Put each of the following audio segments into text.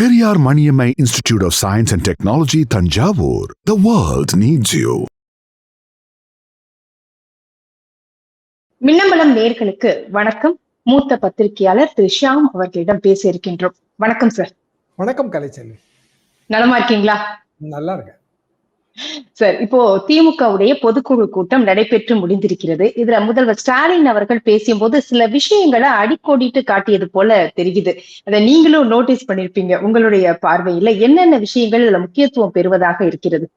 Periyar Maniammai Institute of Science and Technology, Tanjavur. The world needs you. Minnambalam நேர்களுக்கு வணக்கம். மூத்த பத்திரிகையாளர் திரு ஷியாம் அவர்களிடம் பேச இருக்கின்றோம். வணக்கம் சார் வணக்கம் கலைச்செல்வி. நலமா இருக்கீங்களா? நல்லா இருக்கேன் சார் இப்போ திமுகவுடைய பொதுக்குழு கூட்டம் நடைபெற்று முடிந்திருக்கிறது. இதுல முதல்வர் ஸ்டாலின் அவர்கள் பேசும்போது சில விஷயங்களை அடிக்கோடிட்டு காட்டியது போல தெரியுது. அதை நீங்களும் நோட்டீஸ் பண்ணிருப்பீங்க. உங்களுடைய பார்வையில என்னென்ன விஷயங்கள் இதுல முக்கியத்துவம் பெறுவதாக இருக்கிறது?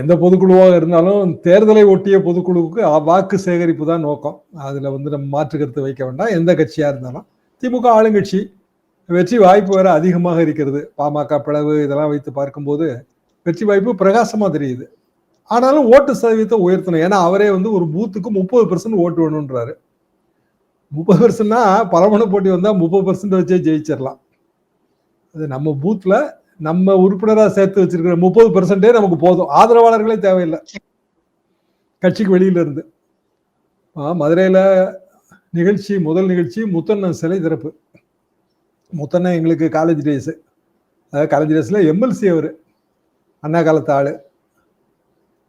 எந்த பொதுக்குழுவாக இருந்தாலும் தேர்தலை ஒட்டிய பொதுக்குழுவுக்கு வாக்கு சேகரிப்பு தான் நோக்கம். அதுல வந்து நம்ம மாற்று கருத்து வைக்க வேண்டாம். எந்த கட்சியா இருந்தாலும். திமுக ஆளுங்கட்சி வெற்றி வாய்ப்பு வேற அதிகமாக இருக்கிறது. பாமக பிளவு இதெல்லாம் வைத்து பார்க்கும்போது வெற்றி வாய்ப்பு பிரகாசமாக தெரியுது. ஆனாலும் ஓட்டு சதவீதத்தை உயர்த்தணும். ஏன்னா அவரே வந்து ஒரு பூத்துக்கு முப்பது பெர்சன்ட் ஓட்டு வேணுன்றாரு முப்பது பெர்சன்ட்னா பலமண போட்டி வந்தால் முப்பது பெர்சன்ட் வச்சே ஜெயிச்சிடலாம் அது நம்ம பூத்தில் நம்ம உறுப்பினராக சேர்த்து வச்சிருக்கிற முப்பது பெர்சன்டே நமக்கு போதும். ஆதரவாளர்களே தேவையில்லை. கட்சிக்கு வெளியில இருந்து. மதுரையில் நிகழ்ச்சி முதல் நிகழ்ச்சி முத்தண்ணன் சிலை திறப்பு. முத்தண்ணன் எங்களுக்கு காலேஜ் டேஸு அதாவது காலேஜ் டேஸில் எம்எல்சி அவர். அண்ணா காலத்து ஆளு.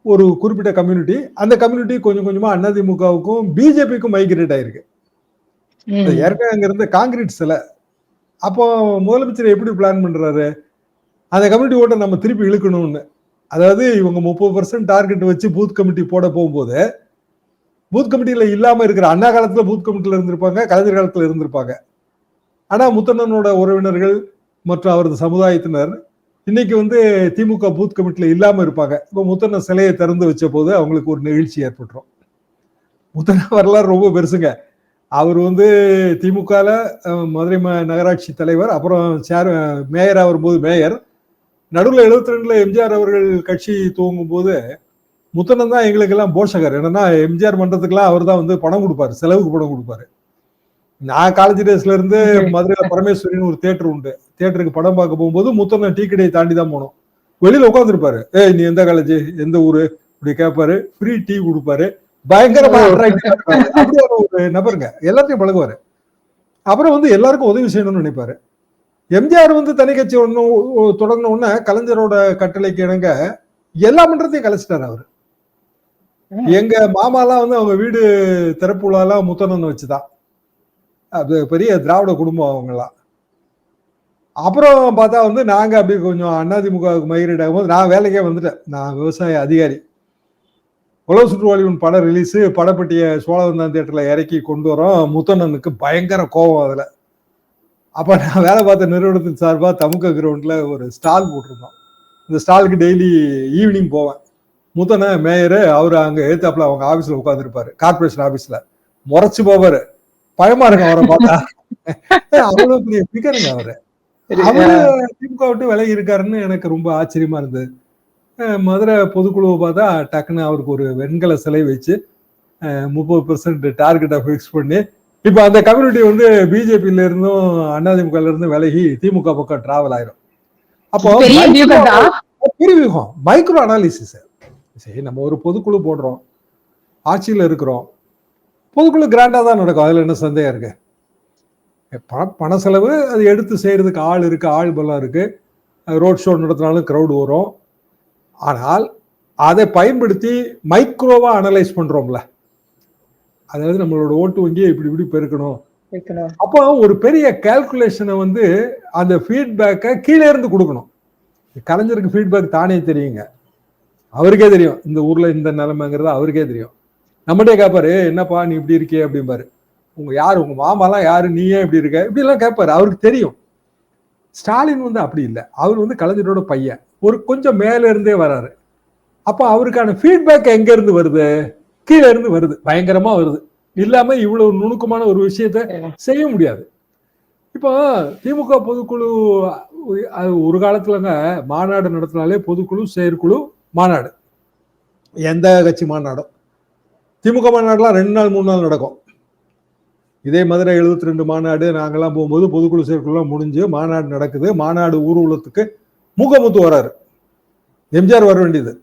ஒரு குறிப்பிட்ட கம்யூனிட்டி அந்த கம்யூனிட்டி கொஞ்சம் கொஞ்சமா அதிமுகவுக்கும் பிஜேபிக்கும் மைக்ரேட் ஆயிருக்கு. ஏற்கனவே அங்க இருந்த காங்கிரீட் சிலை. அப்போ முதலமைச்சர் எப்படி பிளான் பண்றாரு? அந்த கமிட்டி ஓட்டை நம்ம திருப்பி இழுக்கணும்னு. அதாவது இவங்க முப்பது பர்சன்ட் டார்கெட் வச்சு பூத் கமிட்டி போட போகும்போது பூத் கமிட்டியில இல்லாம இருக்கிற அண்ணா காலத்துல பூத் கமிட்டில இருந்திருப்பாங்க கலைஞர் காலத்துல இருந்திருப்பாங்க. ஆனா முத்தண்ணனோட உறவினர்கள் மற்றும் அவரது சமுதாயத்தினர் இன்னைக்கு வந்து திமுக பூத் கமிட்டியில் இல்லாமல் இருப்பாங்க. இப்போ முத்தண்ணன் சிலையை திறந்து வச்ச போது அவங்களுக்கு ஒரு நெகிழ்ச்சி ஏற்பட்டுரும். முத்தண்ணன் வரலாறு ரொம்ப பெருசுங்க. அவர் வந்து திமுகவில் மதுரை ம- நகராட்சி தலைவர் அப்புறம் சேர் மேயர் வரும்போது மேயர் நடுவில் எழுபத்தி ரெண்டில் எம்ஜிஆர் அவர்கள் கட்சி துவங்கும் போது முத்தண்ணன் தான் எங்களுக்கெல்லாம் போஷகர். என்னன்னா எம்ஜிஆர் மன்றத்துக்கெல்லாம் அவர் தான் வந்து பணம் கொடுப்பாரு செலவுக்கு பணம் கொடுப்பாரு. நான் காலேஜ் டேஸ்ல இருந்து. மதுரையில பரமேஸ்வரின்னு ஒரு தேட்டர் உண்டு. தேட்டருக்கு படம் பார்க்க போகும்போது முத்தண்ணன் டீ கடையை தாண்டி தான் போனோம். வெளியில உட்காந்துருப்பாரு ஏய் நீ எந்த காலேஜ் எந்த ஊரு? இப்படி கேட்பாரு. ஃப்ரீ டீ கொடுப்பாரு. பயங்கரமா ஒரு நபருங்க. எல்லாத்தையும் பழகுவாரு. அப்புறம் வந்து எல்லாருக்கும் உதவி செய்யணும்னு நினைப்பாரு. எம்ஜிஆர் வந்து தனி கட்சி ஒண்ணு தொடங்கின உடனே கலைஞரோட கட்டளைக்கு இணங்க எல்லா மன்றத்தையும் கலைச்சிட்டாரு அவரு. எங்க மாமாலாம் வந்து அவங்க வீடு திறப்பு விழாலாம் முத்தண்ணன் வச்சுதான். அது பெரிய திராவிட குடும்பம் அவங்களாம் அப்புறம் பார்த்தா வந்து நாங்கள் அப்படி கொஞ்சம் அண்ணாதிமுகவுக்கு மைக்ரேட் ஆகும்போது நான் வேலைக்கே வந்துட்டேன். நான் விவசாய அதிகாரி. உழவு சுற்றுவாளியின் படம் ரிலீஸு படப்பட்டியை சோழவந்தான் தேட்டரில் இறக்கி கொண்டு வரோம் முத்தண்ணனுக்கு பயங்கர கோபம் அதில். அப்போ நான் வேலை பார்த்த நிறுவனத்தின் சார்பாக தமுக கிரவுண்டில் ஒரு ஸ்டால் போட்டிருந்தோம். இந்த ஸ்டாலுக்கு டெய்லி ஈவினிங் போவேன். முத்தனை மேயர் அவர் அங்கே எழுத்தாப்புல அவங்க ஆஃபீஸில் உட்காந்துருப்பார் கார்பரேஷன் ஆஃபீஸில் முறைச்சி போவார். பயமா இருக்கும் அவரை பார்த்தா. அவ்வளவு பெரிய பிகருங்க அவரு. அவரு திமுக விட்டு விலகி இருக்காருன்னு எனக்கு ரொம்ப ஆச்சரியமா இருந்தது. மதுரை பொதுக்குழுவை பார்த்தா டக்குன்னு அவருக்கு ஒரு வெண்கல சிலை வச்சு முப்பது பெர்சன்ட் டார்கெட்டை ஃபிக்ஸ் பண்ணி இப்போ அந்த கம்யூனிட்டி வந்து பிஜேபியில இருந்தும் அதிமுகல இருந்து விலகி திமுக பக்கம் டிராவல் ஆயிரும். அப்போ பெரிய மைக்ரோ அனாலிசிஸ் சரி நம்ம ஒரு பொதுக்குழு போடுறோம். ஆட்சியில இருக்கிறோம். பொதுக்குழு கிராண்டா தான் நடக்கும். அதுல என்ன சந்தேகம் இருக்கு? பண பண செலவு அது எடுத்து செய்யறதுக்கு ஆள் இருக்கு ஆள் பலம் இருக்கு. ரோட் ஷோ நடத்தினாலும் க்ரௌடு வரும். ஆனால் அதை பயன்படுத்தி மைக்ரோவா அனலைஸ் பண்றோம்ல. அதாவது நம்மளோட ஓட்டு வங்கியை இப்படி இப்படி பெருக்கணும். அப்போ ஒரு பெரிய கால்குலேஷனை வந்து அந்த ஃபீட்பேக்கை கீழே இருந்து கொடுக்கணும். கலைஞருக்கு ஃபீட்பேக் தானே தெரியுங்க. அவருக்கே தெரியும். இந்த ஊர்ல இந்த நிலைமைங்கிறது அவருக்கே தெரியும். நம்மகிட்டே கேட்பாரு என்னப்பா நீ இப்படி இருக்கே? அப்படிம்பாரு. உங்க யாரு? உங்க மாமாலாம் யாரு? நீ ஏன் இப்படி இருக்க? இப்படி எல்லாம் கேட்பாரு அவருக்கு தெரியும். ஸ்டாலின் வந்து அப்படி இல்லை. அவர் வந்து கலைஞரோட பையன். ஒரு கொஞ்சம் மேல இருந்தே வராரு. அப்போ அவருக்கான ஃபீட்பேக் எங்க இருந்து வருது? கீழே இருந்து வருது. பயங்கரமா வருது. இல்லாம இவ்வளவு நுணுக்கமான ஒரு விஷயத்த செய்ய முடியாது. இப்போ திமுக பொதுக்குழு அது ஒரு காலத்துலங்க மாநாடு நடத்தினாலே பொதுக்குழு செயற்குழு மாநாடு. எந்த கட்சி மாநாடும்? திமுக மாநாடுலாம் ரெண்டு நாள் மூணு நாள் நடக்கும். இதே மதுரை 72 ரெண்டு மாநாடு நாங்கெல்லாம் போகும்போது பொதுக்குழு செயற்குழுலாம் முடிஞ்சு மாநாடு நடக்குது. மாநாடு ஊர்வலத்துக்கு மூக்கமுத்து வராரு. எம்ஜிஆர் வர வேண்டியது.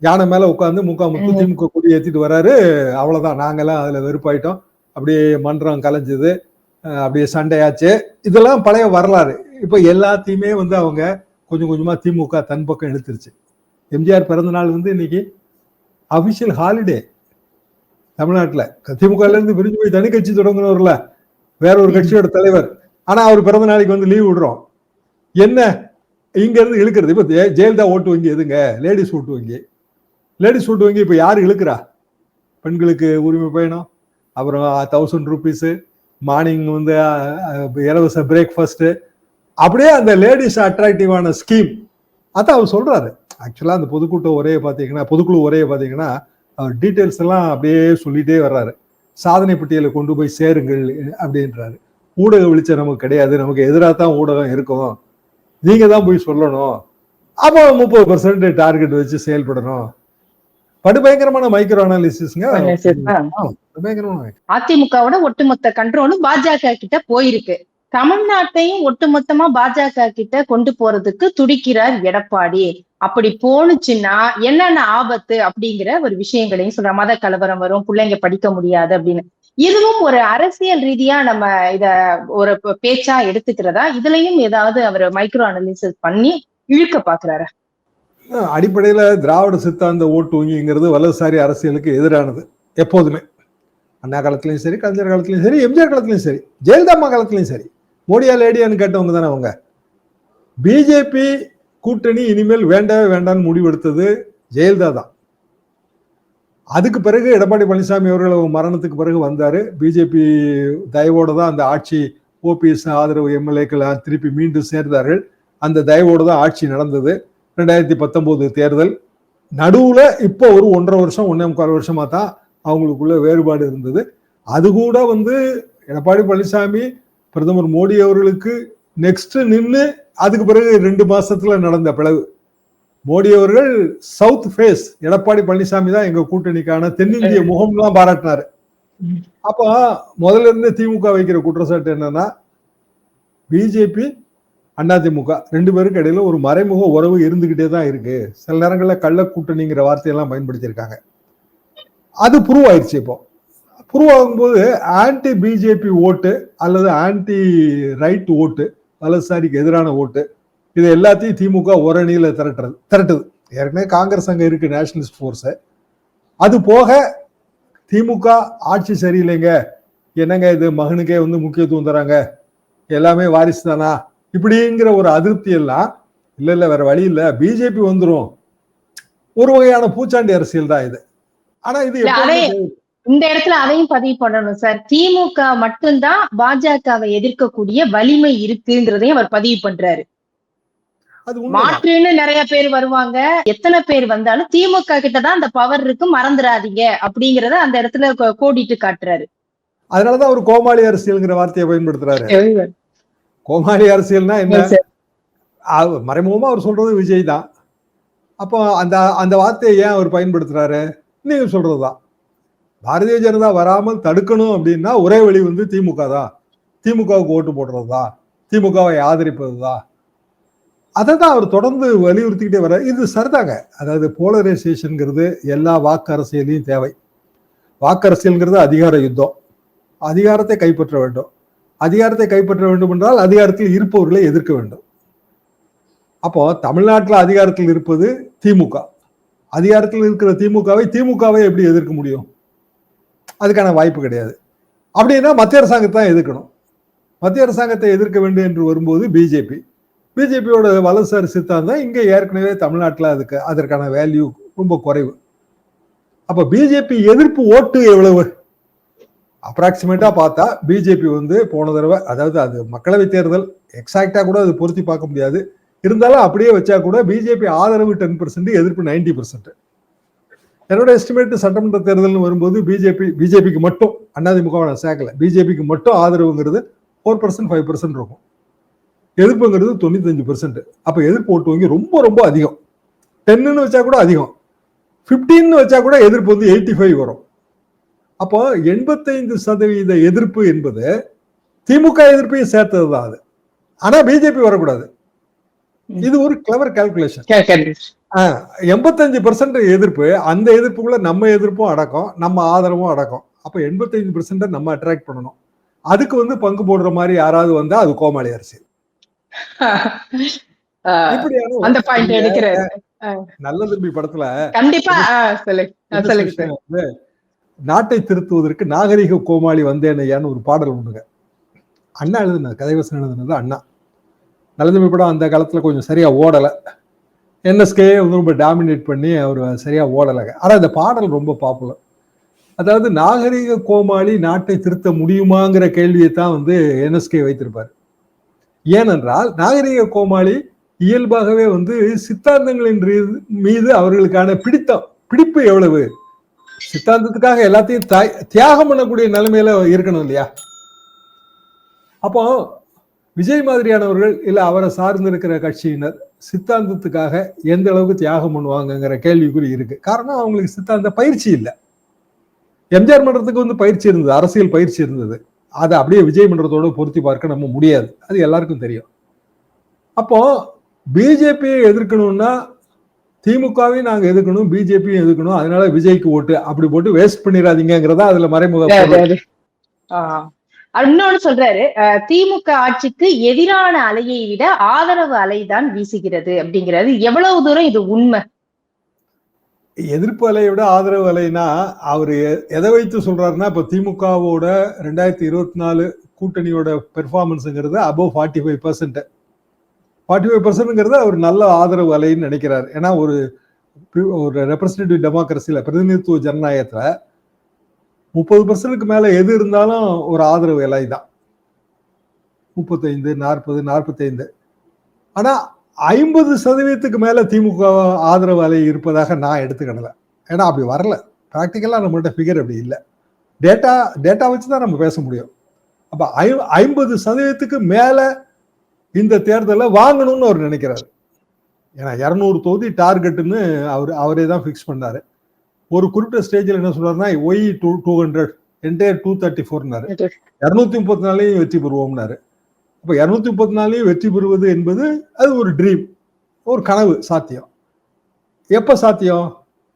யானை மேல உட்காந்து முக்காமுத்து. திமுக கொடி ஏத்திட்டு வராரு. அவ்வளவுதான். நாங்கெல்லாம் அதுல வெறுப்பாயிட்டோம். அப்படியே மன்றம் கலைஞ்சது. அப்படியே சண்டையாச்சு. இதெல்லாம் பழைய வரலாறு. இப்ப எல்லாத்தையுமே வந்து அவங்க கொஞ்சம் கொஞ்சமா திமுக தன் பக்கம் இழுத்துருச்சு. எம்ஜிஆர் பிறந்த நாள் வந்து இன்னைக்கு அபிஷியல் ஹாலிடே தமிழ்நாட்டுல. திமுக இருந்து பிரிஞ்சு போய் தனி கட்சி தொடங்கினவர்ல வேற ஒரு கட்சியோட தலைவர். ஆனா அவர் பிறந்த நாளைக்கு வந்து லீவ் விடுறோம். என்ன? இங்க இருந்து இழுக்கிறது. இப்ப ஜெய- ஜெயலலிதா ஓட்டு வங்கி எதுங்க? லேடிஸ் ஓட்டு வங்கி. லேடிஸ் ஓட்டு வங்கி இப்ப யாரு இழுக்கிறா? பெண்களுக்கு உரிமை பயணம். அப்புறம் தௌசண்ட் ருபீஸ் மார்னிங் வந்து இலவச பிரேக்ஃபாஸ்ட் அப்படியே அந்த லேடிஸ் அட்ராக்டிவான ஸ்கீம் அதான் அவர் சொல்றாரு. ஆக்சுவலா அந்த பொதுக்கூட்டம் ஒரே பாத்தீங்கன்னா பொதுக்குழு ஒரே பாத்தீங்கன்னா அவர் டீட்டெயில்ஸ் எல்லாம் அப்படியே சொல்லிட்டே வர்றாரு. சாதனை பட்டியலை கொண்டு போய் சேருங்கள் அப்படின்றாரு. ஊடக வெளிச்சம் நமக்கு கிடையாது. நமக்கு எதிராக தான் ஊடகம் இருக்கும். நீங்க தான் போய் சொல்லணும். அப்போ முப்பது பர்சன்ட் டார்கெட் வச்சு செயல்படணும். படுபயங்கரமான மைக்ரோ அனாலிசிஸ்ங்க பயங்கரமான அதிமுகவோட ஒட்டுமொத்த கண்ட்ரோலும் பாஜக கிட்ட போயிருக்கு. தமிழ்நாட்டையும் ஒட்டுமொத்தமா பாஜக கிட்ட கொண்டு போறதுக்கு துடிக்கிறார் எடப்பாடி. அப்படி போனுச்சுன்னா என்னென்ன ஆபத்து அப்படிங்கிற ஒரு விஷயங்களையும் சொல்ற மத கலவரம் வரும் பிள்ளைங்க படிக்க முடியாது அப்படின்னு. இதுவும் ஒரு அரசியல் ரீதியா நம்ம இத ஒரு பேச்சா எடுத்துக்கிறதா? இதுலயும் ஏதாவது அவர் மைக்ரோ அனலிசிஸ் பண்ணி இழுக்க பாக்குறாரு? அடிப்படையில திராவிட சித்தாந்த ஓட்டு வங்கிங்கிறது வலதுசாரி அரசியலுக்கு எதிரானது எப்போதுமே. அண்ணா காலத்துலயும் சரி கலைஞர் காலத்துலயும் சரி எம்ஜிஆர் காலத்துலயும் சரி ஜெயலலிதா அம்மா காலத்துலயும் சரி. மோடியா லேடியான்னு கேட்டவங்க தானே அவங்க? பிஜேபி கூட்டணி இனிமேல் வேண்டவே வேண்டாம்னு முடிவெடுத்தது ஜெயலலிதா தான் அதுக்கு பிறகு எடப்பாடி பழனிசாமி அவர்கள் அவங்க மரணத்துக்கு பிறகு வந்தார். பிஜேபி தயவோட தான் அந்த ஆட்சி ஓபிஎஸ் ஆதரவு எம்எல்ஏக்கள் திருப்பி மீண்டும் சேர்ந்தார்கள். அந்த தயவோடு தான் ஆட்சி நடந்தது. ரெண்டாயிரத்தி பத்தொம்போது தேர்தல். நடுவில் இப்போ ஒரு ஒன்றரை வருஷம் ஒன்றே முக்கால் வருஷமாக தான் அவங்களுக்குள்ள வேறுபாடு இருந்தது. அது கூட வந்து எடப்பாடி பழனிசாமி பிரதமர் மோடி அவர்களுக்கு நெக்ஸ்ட் நின்று அதுக்கு பிறகு ரெண்டு மாசத்துல நடந்த பிளவு. மோடி அவர்கள் சவுத் ஃபேஸ் எடப்பாடி பழனிசாமி தான் எங்க கூட்டணிக்கான தென்னிந்திய முகம்லாம் பாராட்டினாரு. அப்போ முதல்ல இருந்து திமுக வைக்கிற குற்றச்சாட்டு என்னன்னா பிஜேபி அதிமுக ரெண்டு பேருக்கு இடையில ஒரு மறைமுக உறவு இருந்துகிட்டே தான் இருக்கு. சில நேரங்கள்ல கள்ள கூட்டணிங்கிற வார்த்தையெல்லாம் பயன்படுத்தியிருக்காங்க. அது ப்ரூவ் ஆயிடுச்சு இப்போ. ப்ரூவ் ஆகும்போது ஆன்டி பிஜேபி ஓட்டு அல்லது ஆன்டி ரைட் ஓட்டு வலதுசாரிக்கு எதிரான ஓட்டு இது எல்லாத்தையும் திமுக ஒரணியில திரட்டுறது திரட்டுது. ஏற்கனவே காங்கிரஸ் அங்க இருக்கு நேஷனலிஸ்ட் ஃபோர்ஸ் அது போக திமுக ஆட்சி சரியில்லைங்க. என்னங்க இது? மகனுக்கே வந்து முக்கியத்துவம் தராங்க. எல்லாமே வாரிசு தானா? இப்படிங்கிற ஒரு அதிருப்தி எல்லாம் இல்ல இல்ல வேற வழி இல்ல. பிஜேபி வந்துரும். ஒரு வகையான பூச்சாண்டி அரசியல் தான் இது. ஆனா இது இந்த இடத்துல அதையும் பதிவு பண்ணணும் சார். திமுக மட்டும்தான் பாஜகவை எதிர்க்கக்கூடிய வலிமை இருக்குங்கிறதையும் அவர் பதிவு பண்றாரு. மாற்றுன்னு நிறைய பேர் வருவாங்க. எத்தனை பேர் வந்தாலும் திமுக கிட்ட தான் அந்த பவர் இருக்கு மறந்துடாதீங்க அப்படிங்கறத அந்த இடத்துல கோடிட்டு காட்டுறாரு. அதனாலதான் அவர் கோமாளி அரசியல்ங்கிற வார்த்தையை பயன்படுத்துறாரு. கோமாளி அரசியல்னா என்ன? மறைமுகமா அவர் சொல்றது விஜய் தான். அப்போ அந்த அந்த வார்த்தையை ஏன் அவர் பயன்படுத்துறாரு? நீங்க சொல்றதுதான். பாரதிய ஜனதா வராமல் தடுக்கணும் அப்படின்னா ஒரே வழி வந்து திமுக தான். திமுகவுக்கு ஓட்டு போடுறது தான் திமுகவை ஆதரிப்பது தான் அதை தான் அவர் தொடர்ந்து வலியுறுத்திக்கிட்டே வர இது சரிதாங்க. அதாவது போலரைசேஷனுங்கிறது எல்லா வாக்கு அரசியலையும் தேவை. வாக்கு அரசியல்ங்கிறது அதிகார யுத்தம். அதிகாரத்தை கைப்பற்ற வேண்டும். அதிகாரத்தை கைப்பற்ற வேண்டும் என்றால் அதிகாரத்தில் இருப்பவர்களை எதிர்க்க வேண்டும். அப்போ தமிழ்நாட்டில் அதிகாரத்தில் இருப்பது திமுக. அதிகாரத்தில் இருக்கிற திமுகவை திமுகவை எப்படி எதிர்க்க முடியும்? அதுக்கான வாய்ப்பு கிடையாது. அப்படின்னா மத்திய அரசாங்கத்தை தான் எதிர்க்கணும். மத்திய அரசாங்கத்தை எதிர்க்க வேண்டும் என்று வரும்போது பிஜேபி. பிஜேபியோட வலதுசாரி சித்தாந்தம் இங்கே ஏற்கனவே தமிழ்நாட்டில் அதுக்கு அதற்கான வேல்யூ ரொம்ப குறைவு. அப்போ பிஜேபி எதிர்ப்பு ஓட்டு எவ்வளவு? அப்ராக்சிமேட்டாக பார்த்தா பிஜேபி வந்து போன தடவை அதாவது அது மக்களவை தேர்தல் எக்ஸாக்டாக கூட அது பொருத்தி பார்க்க முடியாது. இருந்தாலும் அப்படியே வச்சா கூட பிஜேபி ஆதரவு டென் பர்சன்ட் எதிர்ப்பு நைன்டி பர்சன்ட் என்னோட எஸ்டிமேட் சட்டமன்ற தேர்தல்னு வரும்போது பிஜேபி பிஜேபிக்கு மட்டும் அதிமுக நான் சேர்க்கல. பிஜேபிக்கு மட்டும் ஆதரவுங்கிறது ஃபோர் பர்சன்ட் ஃபைவ் பர்சன்ட் இருக்கும். எதிர்ப்புங்கிறது தொண்ணூத்தஞ்சு பர்சன்ட் அப்ப எதிர்ப்பு ஓட்டு வங்கி ரொம்ப ரொம்ப அதிகம். டென்னு வச்சா கூட அதிகம். ஃபிஃப்டீன்னு வச்சா கூட எதிர்ப்பு வந்து எயிட்டி ஃபைவ் வரும். அப்போ எண்பத்தைந்து சதவீத எதிர்ப்பு என்பது திமுக எதிர்ப்பையும் சேர்த்தது தான் அது. ஆனா பிஜேபி வரக்கூடாது. இது ஒரு கிளவர் கால்குலேஷன் எண்பத்தஞ்சு பர்சன்ட் எதிர்ப்பு அந்த எதிர்ப்புக்குள்ள நம்ம எதிர்ப்பும் அடக்கம் நம்ம ஆதரவும் அடக்கம். அப்ப எண்பத்தஞ்சு பர்சன்ட் நம்ம அட்ராக்ட் பண்ணணும். அதுக்கு வந்து பங்கு போடுற மாதிரி யாராவது வந்தா அது கோமாளி அரசியல் நல்ல தம்பி படத்துல நாட்டை திருத்துவதற்கு நாகரிக கோமாளி வந்தேன் ஐயான்னு ஒரு பாடல் ஒண்ணுங்க அண்ணா எழுதுன கதைவசனம் எழுதுனது அண்ணா. நல்ல தம்பி படம் அந்த காலத்துல கொஞ்சம் சரியா ஓடல. என்எஸ்கே வந்து ரொம்ப டாமினேட் பண்ணி அவர் சரியாக ஓடலைங்க. ஆனால் இந்த பாடல் ரொம்ப பாப்புலர் அதாவது நாகரிக கோமாளி நாட்டை திருத்த முடியுமாங்கிற கேள்வியை தான் வந்து என்எஸ்கே வைத்திருப்பார். ஏனென்றால் நாகரிக கோமாளி இயல்பாகவே வந்து சித்தாந்தங்களின் ரீ- மீது அவர்களுக்கான பிடித்தம் பிடிப்பு எவ்வளவு? சித்தாந்தத்துக்காக எல்லாத்தையும் தியாகம் பண்ணக்கூடிய நிலைமையில இருக்கணும் இல்லையா? அப்போ விஜய் மாதிரியானவர்கள் இல்ல அவரை சார்ந்து இருக்கிற கட்சியினர் சித்தாந்தத்துக்காக எந்த அளவுக்கு தியாகம் பண்ணுவாங்கங்கிற கேள்விக்குறி இருக்கு. காரணம் அவங்களுக்கு சித்தாந்த பயிற்சி இல்லை. எம்ஜிஆர் மன்றத்துக்கு வந்து பயிற்சி இருந்தது அரசியல் பயிற்சி இருந்தது. அதை அப்படியே விஜய் மன்றத்தோட பொருத்தி பார்க்க நம்ம முடியாது. அது எல்லாருக்கும் தெரியும். அப்போ பிஜேபியை எதிர்க்கணும்னா திமுகவையும் நாங்க எதிர்க்கணும் பிஜேபியும் எதிர்க்கணும். அதனால விஜய்க்கு ஓட்டு. அப்படி போட்டு வேஸ்ட் பண்ணிடாதீங்கிறதா அதுல மறைமுக இன்னொன்னு சொல்றாரு அஹ் திமுக ஆட்சிக்கு எதிரான அலையை விட ஆதரவு அலைதான் வீசுகிறது அப்படிங்கிறது எவ்வளவு தூரம் இது உண்மை? எதிர்ப்பு அலையை விட ஆதரவு அலைனா அவர் எதை வைத்து சொல்றாருன்னா இப்ப திமுகவோட ரெண்டாயிரத்தி இருபத்தி நாலு கூட்டணியோட பெர்ஃபார்மன்ஸுங்கிறது above forty five percent forty five பர்சன்ட்ங்கிறது அவர் நல்ல ஆதரவு அலைன்னு நினைக்கிறார். ஏன்னா ஒரு ஒரு ரெப்ரஸன்டேட்டிவ் டெமோக்ரஸியில் பிரதிநிதித்துவ ஜனநாயகத்துல முப்பது பர்சன்ட்டுக்கு மேல எது இருந்தாலும் ஒரு ஆதரவு இலை தான். முப்பத்தைந்து நாற்பது நாற்பத்தைந்து. ஆனா ஐம்பது சதவீதத்துக்கு மேல திமுக ஆதரவு அலை இருப்பதாக நான் எடுத்துக்கிடல ஏன்னா அப்படி வரல. ப்ராக்டிக்கலாக நம்மள்ட்ட ஃபிகர் அப்படி இல்லை. டேட்டா டேட்டா வச்சு தான் நம்ம பேச முடியும். அப்ப ஐ- ஐம்பது சதவீதத்துக்கு மேல இந்த தேர்தலை வாங்கணும்னு அவர் நினைக்கிறாரு. ஏன்னா இரநூறு தொகுதி டார்கெட்டுன்னு அவர் அவரே தான் ஃபிக்ஸ் பண்ணாரு. ஒரு குறிப்பிட்ட ஸ்டேஜில் என்ன சொல்றாருன்னா why two two hundred entire two thirty ஃபோர்னாரு இரநூத்தி முப்பத்தி நாலையும் வெற்றி பெறுவோம்னாரு. அப்ப இரநூத்தி முப்பத்தி நாலையும் வெற்றி பெறுவது என்பது அது ஒரு ட்ரீம் ஒரு கனவு சாத்தியம். எப்ப சாத்தியம்?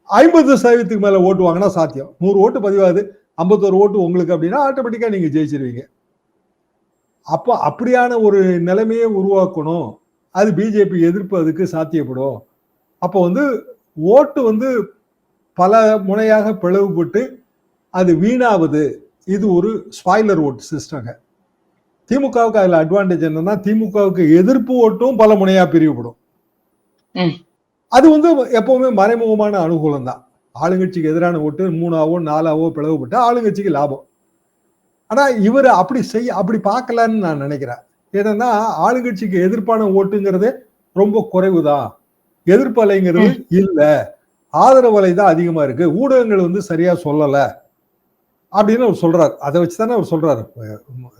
ஐம்பது சதவீதத்துக்கு மேல ஓட்டு வாங்கினா சாத்தியம். நூறு ஓட்டு பதிவாது ஐம்பத்தோரு ஓட்டு உங்களுக்கு அப்படின்னா ஆட்டோமேட்டிக்கா நீங்க ஜெயிச்சிருவீங்க. அப்போ அப்படியான ஒரு நிலைமையை உருவாக்கணும். அது பிஜேபி எதிர்ப்பு அதுக்கு சாத்தியப்படும். அப்போ வந்து ஓட்டு வந்து பல முனையாக பிளவுபட்டு அது வீணாவது. இது ஒரு ஸ்பாய்லர் ஓட்டு சிஸ்டங்க திமுகவுக்கு அதுல அட்வான்டேஜ் என்னன்னா திமுகவுக்கு எதிர்ப்பு ஓட்டும் பல முனையா பிரிவுபடும். அது வந்து எப்பவுமே மறைமுகமான அனுகூலம் தான். ஆளுங்கட்சிக்கு எதிரான ஓட்டு மூணாவோ நாலாவோ பிளவுபட்டு ஆளுங்கட்சிக்கு லாபம். ஆனா இவர் அப்படி செய்ய அப்படி பார்க்கலன்னு நான் நினைக்கிறேன். ஏன்னா ஆளுங்கட்சிக்கு எதிர்ப்பான ஓட்டுங்கிறது ரொம்ப குறைவுதான். எதிர்ப்பு அலைங்கிறது இல்ல. ஆதரவு அலை தான் அதிகமா இருக்கு. ஊடகங்கள் வந்து சரியா சொல்லல. அப்படின்னு அவர் சொல்றாரு. அதை வச்சுதானே அவர் சொல்றாரு.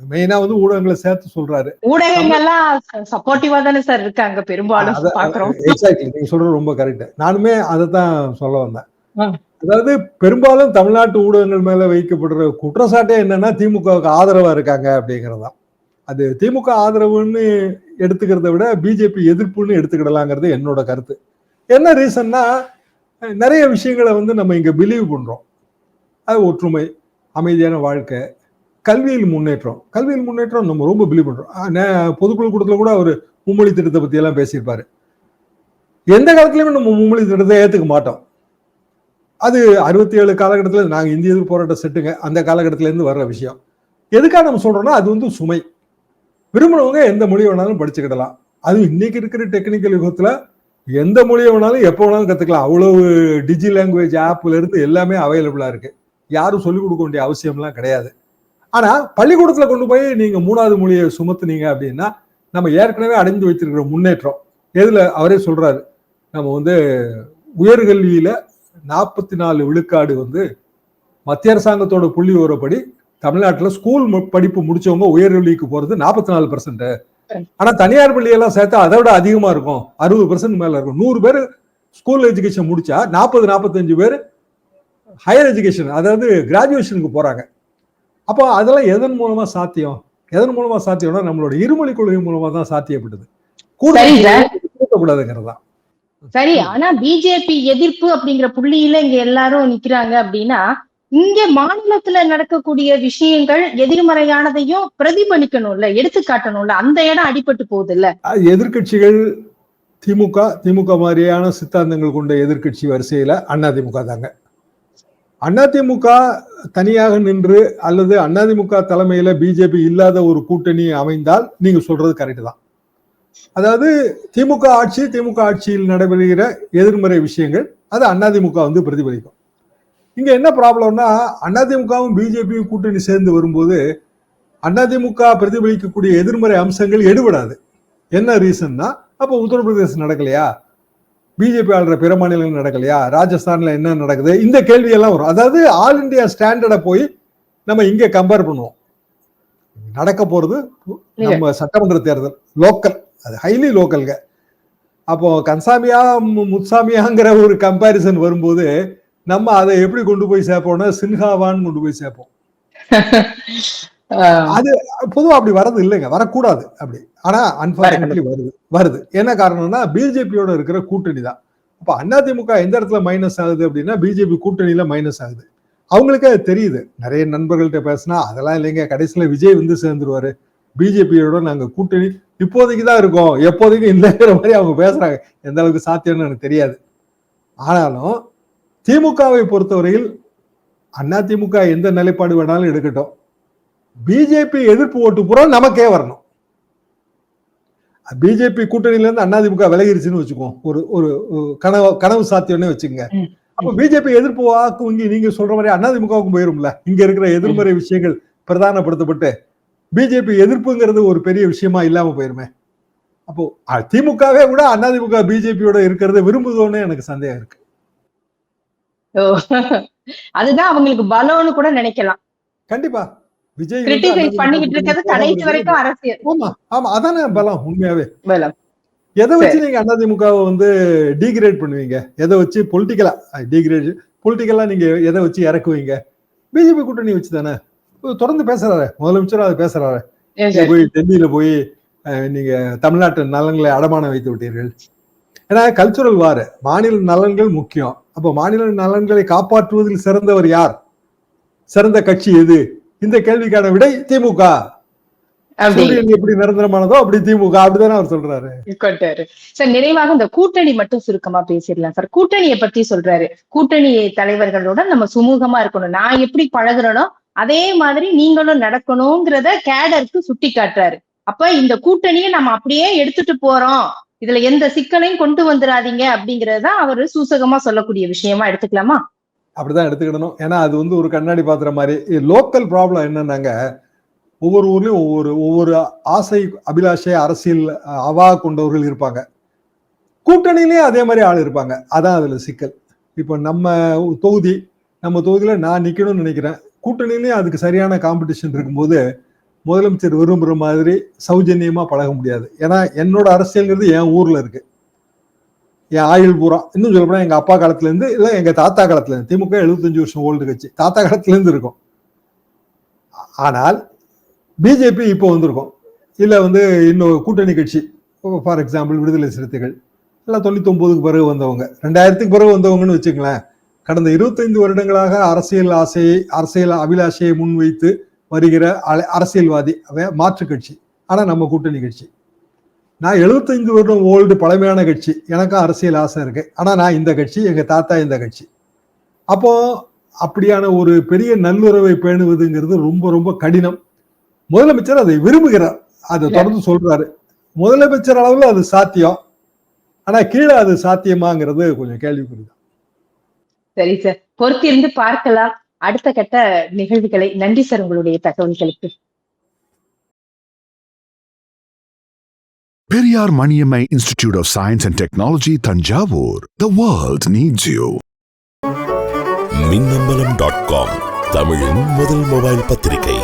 மெயினா வந்து ஊடகங்களை சேர்த்து சொல்றாரு. ஊடகங்கள்லாம் சப்போர்ட்டிவா தானே சார் இருக்காங்க. பெரும்பாலும் அத- பாக்குறோம். எக்ஸாக்ட்லி நீங்க சொல்றது ரொம்ப கரெக்ட் நானுமே அதை தான் சொல்ல வந்தேன். அதாவது பெரும்பாலும் தமிழ்நாட்டு ஊடகங்கள் மேல வைக்கப்படுற குற்றச்சாட்டே என்னன்னா திமுகவுக்கு ஆதரவா இருக்காங்க அப்படிங்கறதுதான் அது திமுக ஆதரவுன்னு எடுத்துக்கிறத விட பிஜேபி எதிர்ப்புன்னு எடுத்துக்கிடலாங்கிறது என்னோட கருத்து. என்ன ரீசன்னா நிறைய விஷயங்களை வந்து நம்ம இங்கே பிலீவ் பண்ணுறோம் அது ஒற்றுமை அமைதியான வாழ்க்கை கல்வியில் முன்னேற்றம். கல்வியில் முன்னேற்றம் நம்ம ரொம்ப பிலீவ் பண்ணுறோம் பொதுக்குழு கூட்டத்தில் கூட அவர் மும்மொழி திட்டத்தை பற்றியெல்லாம் பேசியிருப்பார். எந்த காலத்துலையுமே நம்ம மும்மொழி திட்டத்தை ஏற்றுக்க மாட்டோம். அது அறுபத்தி ஏழு காலகட்டத்தில் நாங்கள் இந்திய எதிர்ப்பு போராட்ட செட்டுங்க. அந்த காலகட்டத்திலேருந்து வர்ற விஷயம். எதுக்காக நம்ம சொல்கிறோன்னா அது வந்து சுமை. விரும்பினவங்க எந்த மொழி வேணாலும் படிச்சுக்கிடலாம். அது இன்னைக்கு இருக்கிற டெக்னிக்கல் யுகத்தில் எந்த மொழியை வேணாலும் எப்போ வேணாலும் கற்றுக்கலாம் அவ்வளவு டிஜி லாங்குவேஜ் ஆப்ல இருந்து எல்லாமே அவைலபிளாக இருக்கு. யாரும் சொல்லிக் கொடுக்க வேண்டிய அவசியம்லாம் கிடையாது. ஆனால் பள்ளிக்கூடத்தில் கொண்டு போய் நீங்கள் மூணாவது மொழியை சுமத்துனீங்க அப்படின்னா நம்ம ஏற்கனவே அடைந்து வைத்திருக்கிற முன்னேற்றம். எதில்? அவரே சொல்கிறாரு நம்ம வந்து உயர்கல்வியில் நாற்பத்தி நாலு விழுக்காடு வந்து மத்திய அரசாங்கத்தோட புள்ளி விவரப்படி தமிழ்நாட்டில் ஸ்கூல் படிப்பு முடிச்சவங்க உயர்கல்விக்கு போகிறது நாற்பத்தி நாலு பர்சன்ட்டு ஆனா தனியார் பள்ளியெல்லாம் சேர்த்தா அதை விட அதிகமா இருக்கும். அறுபது பர்சன்ட் மேல இருக்கும். நூறு பேர் ஸ்கூல் எஜுகேஷன் முடிச்சா நாற்பது நாற்பத்தஞ்சு பேர் ஹையர் எஜுகேஷன் அதாவது கிராஜுவேஷனுக்கு போறாங்க. அப்போ அதெல்லாம் எதன் மூலமா சாத்தியம்? எதன் மூலமா சாத்தியம்னா நம்மளோட இருமொழி கொள்கை மூலமா தான் சாத்தியப்பட்டது. சரி சார். கூடாதுங்கிறது தான். சரி ஆனா பிஜேபி எதிர்ப்பு அப்படிங்கிற புள்ளியில இங்க எல்லாரும் நிக்கிறாங்க அப்படின்னா இங்க மாநிலத்துல நடக்கக்கூடிய விஷயங்கள் எதிர்மறையானதையும் பிரதிபலிக்கணும்ல எடுத்து காட்டணும்ல அந்த இடம் அடிபட்டு போகுது இல்ல எதிர்க்கட்சிகள் திமுக திமுக மாதிரியான சித்தாந்தங்கள் கொண்ட எதிர்கட்சி வரிசையில அதிமுக தாங்க. அதிமுக தனியாக நின்று அல்லது அதிமுக தலைமையில பிஜேபி இல்லாத ஒரு கூட்டணி அமைந்தால் நீங்க சொல்றது கரெக்ட் தான். அதாவது திமுக ஆட்சி திமுக ஆட்சியில் நடைபெறுகிற எதிர்மறை விஷயங்கள் அது அதிமுக வந்து பிரதிபலிக்கும். இங்க என்ன ப்ராப்ளம்னா அதிமுகவும் பிஜேபியும் கூட்டணி சேர்ந்து வரும்போது அதிமுக பிரதிபலிக்கக்கூடிய எதிர்மறை அம்சங்கள் எடுபடாது. என்ன ரீசன்னா அப்போ உத்தரப்பிரதேசம் நடக்கலையா? பிஜேபி ஆளுற பிற மாநிலங்கள் நடக்கலையா? ராஜஸ்தான்ல என்ன நடக்குது? இந்த கேள்வி எல்லாம் வரும். அதாவது ஆல் இந்தியா ஸ்டாண்டர்டை போய் நம்ம இங்க கம்பேர் பண்ணுவோம். நடக்க போறது நம்ம சட்டமன்ற தேர்தல் லோக்கல். அது ஹைலி லோக்கல்ங்க அப்போ கன்சாமியா முத்சாமியாங்கிற ஒரு கம்பாரிசன் வரும்போது நம்ம அதை எப்படி கொண்டு போய் சேர்ப்போம்னா சின்ஹாவான்னு கொண்டு போய் சேர்ப்போம். ஆஹ் பொதுவா அப்படி வரது இல்லைங்க. வரக்கூடாது அப்படி. ஆனா அன்பார்ச்சுனேட்லி வருது. வருது. என்ன காரணம்னா பிஜேபியோட இருக்கிற கூட்டணி தான். அப்ப அதிமுக எந்த இடத்துல மைனஸ் ஆகுது அப்படின்னா பிஜேபி கூட்டணியில மைனஸ் ஆகுது. அவங்களுக்கே அது தெரியுது. நிறைய நண்பர்கள்ட்ட பேசினா அதெல்லாம் இல்லைங்க. கடைசியில விஜய் வந்து சேர்ந்துருவாரு. பிஜேபியோட நாங்க கூட்டணி. இப்போதைக்கு தான் இருக்கோம். எப்போதைக்கு இல்லைங்கிற மாதிரி அவங்க பேசுறாங்க. எந்த அளவுக்கு சாத்தியம்னு எனக்கு தெரியாது. ஆனாலும் திமுகவை பொறுத்தவரையில் அதிமுக எந்த நிலைப்பாடு வேணாலும் எடுக்கட்டும். பிஜேபி எதிர்ப்பு ஓட்டு பூரா நமக்கே வரணும். பிஜேபி கூட்டணியில இருந்து அதிமுக விலகிருச்சுன்னு வச்சுக்குவோம் ஒரு ஒரு கனவு கனவு சாத்தியம்னு வச்சுக்கோங்க. அப்ப பிஜேபி எதிர்ப்பு வாக்கு வங்கி நீங்க சொல்ற மாதிரி அதிமுகவுக்கும் போயிரும்ல. இங்க இருக்கிற எதிர்மறை விஷயங்கள் பிரதானப்படுத்தப்பட்டு பிஜேபி எதிர்ப்புங்கிறது ஒரு பெரிய விஷயமா இல்லாம போயிருமே. அப்போ திமுகவே கூட அதிமுக பிஜேபியோட இருக்கிறத விரும்புதோன்னு எனக்கு சந்தேகம் இருக்கு. அதுதான் அவங்களுக்கு பலம்னு கூட நினைக்கலாம். கண்டிப்பா. விஜய் வந்து கிரிட்டிசைஸ் அதிமுக பண்ணிக்கிட்டு இருக்கிறது கடைசி கூட்டணிக்கு வரைக்கும் அரசியல். ஆமா ஆமா அதானே பலம் உண்மையாவே. பலம். எதை வச்சு நீங்க அதிமுகவை வந்து டீக்ரேட் பண்ணுவீங்க? எதை வச்சு பொலிட்டிக்கலா டீக்ரேட் பொலிட்டிக்கலா நீங்க எதை வச்சு இறக்குவீங்க? பிஜேபி கூட்டணி வச்சு தானே? தொடர்ந்து பேசுறாரு. முதலமைச்சர் அதை பேசுறாரு? போய் டெல்லியில போய் நீங்க தமிழ்நாட்டு நலன்களை அடமானம் வைத்து விட்டீர்கள். ஏன்னா கல்ச்சுரல் வார் மாநில நலன்கள் முக்கியம். அப்ப மாநில நலன்களை காப்பாற்றுவதில் சிறந்தவர் யார்? சிறந்த கட்சி எது? இந்த கேள்விக்கான விடை திமுக. சூரியன் எப்படி நிரந்தரமானதோ அப்படி திமுக. அப்படிதானே அவர் சொல்றாரு. சார் நிறைவாக இந்த கூட்டணி மட்டும் சுருக்கமா பேசிடலாம் சார். கூட்டணியை பத்தி சொல்றாரு. கூட்டணி தலைவர்களோட நம்ம சுமூகமா இருக்கணும். நான் எப்படி பழகுறனோ அதே மாதிரி நீங்களும் நடக்கணுங்கிறத கேடருக்கு சுட்டி காட்டுறாரு அப்ப இந்த கூட்டணியை நம்ம அப்படியே எடுத்துட்டு போறோம். இதுல எந்த சிக்கலையும் கொண்டு வந்துடாதீங்க அப்படிங்கறத அவர் சூசகமா சொல்லக்கூடிய விஷயமா எடுத்துக்கலாமா? அப்படிதான் எடுத்துக்கிடணும். ஏன்னா அது வந்து ஒரு கண்ணாடி பாத்திரம் மாதிரி. லோக்கல் ப்ராப்ளம் என்னன்னாங்க ஒவ்வொரு ஊர்லயும் ஒவ்வொரு ஒவ்வொரு ஆசை அபிலாஷை அரசியல் அவா கொண்டவர்கள் இருப்பாங்க. கூட்டணியிலேயே அதே மாதிரி ஆள் இருப்பாங்க. அதான் அதுல சிக்கல். இப்போ நம்ம தொகுதி நம்ம தொகுதியில நான் நிக்கணும்னு நினைக்கிறேன். கூட்டணியிலேயே அதுக்கு சரியான காம்படிஷன் இருக்கும்போது முதலமைச்சர் விரும்புகிற மாதிரி சௌஜன்யமாக பழக முடியாது. ஏன்னா என்னோட அரசியல்ங்கிறது என் ஊரில் இருக்கு. என் ஆயுள் பூரா. இன்னும் சொல்ல எங்கள் அப்பா காலத்துலேருந்து இல்லை எங்கள் தாத்தா காலத்துலேருந்து திமுக 75 வருஷம் ஓல்டு கட்சி தாத்தா காலத்துலேருந்து இருக்கும். ஆனால் பிஜேபி இப்போ வந்திருக்கும். இல்லை வந்து இன்னும் கூட்டணி கட்சி ஃபார் எக்ஸாம்பிள் விடுதலை சிறுத்தைகள். எல்லாம் தொண்ணூத்தொம்பதுக்கு பிறகு வந்தவங்க. ரெண்டாயிரத்துக்கு பிறகு வந்தவங்கன்னு வச்சுங்களேன் கடந்த 25 வருடங்களாக அரசியல் ஆசையை அரசியல் அபிலாஷையை முன்வைத்து வருகிற அரசியல்வாதி மாற்று கட்சி. ஆனா நம்ம கூட்டணி கட்சி. நான் 75 வருடம் ஓல்டு பழமையான கட்சி. எனக்கும் அரசியல் ஆசை இருக்கு. ஆனா நான் இந்த கட்சி எங்க தாத்தா இந்த கட்சி. அப்போ அப்படியான ஒரு பெரிய நல்லுறவை பேணுவதுங்கிறது ரொம்ப ரொம்ப கடினம். முதலமைச்சர் அதை விரும்புகிறார். அதை தொடர்ந்து சொல்றாரு. முதலமைச்சர் அளவுல அது சாத்தியம். ஆனா கீழே அது சாத்தியமாங்கிறது கொஞ்சம் கேள்விக்குறி சரி சார் பொறுத்திருந்து பார்க்கலாம். அடுத்த கட்ட நிகழ்வுகளை நன்றி சார் உங்களுடைய தகவல்களுக்கு Periyar Maniammai Institute of Science and Technology, Tanjavur. The world needs you. Minnambalam dot com தமிழின் முதல் மொபைல் பத்திரிகை